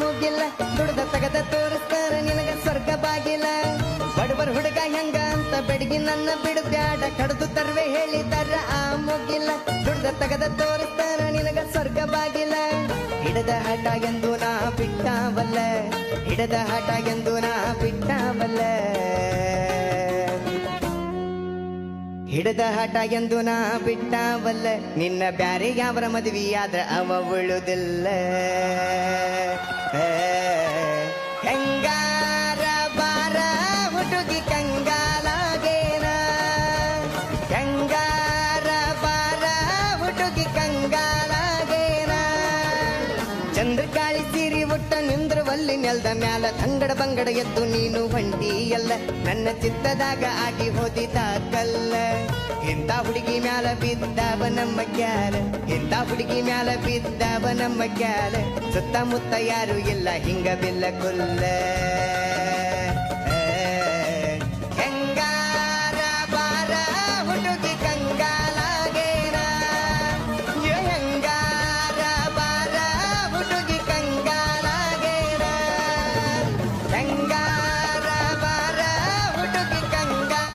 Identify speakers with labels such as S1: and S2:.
S1: ಮುಗಿಲ್ಲ, ದುಡ್ದ ತಗದ ತೋರಿಸ್ತಾರ, ನಿನಗ ಸ್ವರ್ಗ ಬಾಗಿಲ. ಬಡವರ್ ಹುಡುಗ ಹೆಂಗ ಅಂತ ಬೆಡಗಿ ನನ್ನ ಬಿಡಬ್ಯಾಡ ಕಡ್ದು ತರ್ವೆ ಹೇಳಿದಾರ ಆ ಮುಗಿಲ್ಲ ದುಡ್ದ ತಗದ ತೋರಿಸ್ತಾರ, ನಿನಗ ಸ್ವರ್ಗ ಬಾಗಿಲ. ಹಿಡದ ಹಠ ಎಂದು ನಾ ಬಿಟ್ಟಾವಲ್ಲ, ಹಿಡದ ಹಠ ಎಂದು ನಾ ಬಿಟ್ಟಾವಲ್ಲ. ಹಿಡದ ಹಠ ಎಂದು ನಾ ಬಿಟ್ಟಾವಲ್ಲ, ನಿನ್ನ ಬ್ಯಾರೆ ಯಾವರ ಮದುವೆ ಆದ್ರ ಅವ ಉಳುದಿಲ್ಲ. ಕಂಗಾರ ಬಾರ ಹುಡುಗಿ ಕಂಗಾಲಾಗೇನ? ಕಂಗಾರ ಬಾರ ಹುಡುಗಿ ಕಂಗಾಲಾಗೇನ? ಚಂದ್ರ ಕಾಳಿ ಸೀರಿ ಒಟ್ಟ ನಿಂದ್ರವಲ್ಲಿ ನೆಲ್ದ ಮ್ಯಾಲ ತಂಗಡ ಬಂಗಡ ಎದ್ದು ನೀನು ಹೊಂಟಿಯಲ್ಲ ನನ್ನ ಚಿತ್ತದಾಗ ಆಗಿ ಹೋದಿದ ಕಲ್ಲ ಎಂತ ಹುಡುಗಿ ಮ್ಯಾಲ ಬಿದ್ದವ ನಮ್ಮ ಕ್ಯಾಲ ಎಂತ ಹುಡುಗಿ ಮ್ಯಾಲ ಬಿದ್ದವ ನಮ್ಮ ಕ್ಯಾಲ ಸುತ್ತಮುತ್ತ ಯಾರು ಇಲ್ಲ, ಹಿಂಗ ಬಿಲ್ಲ ಕುಲ್ಲ.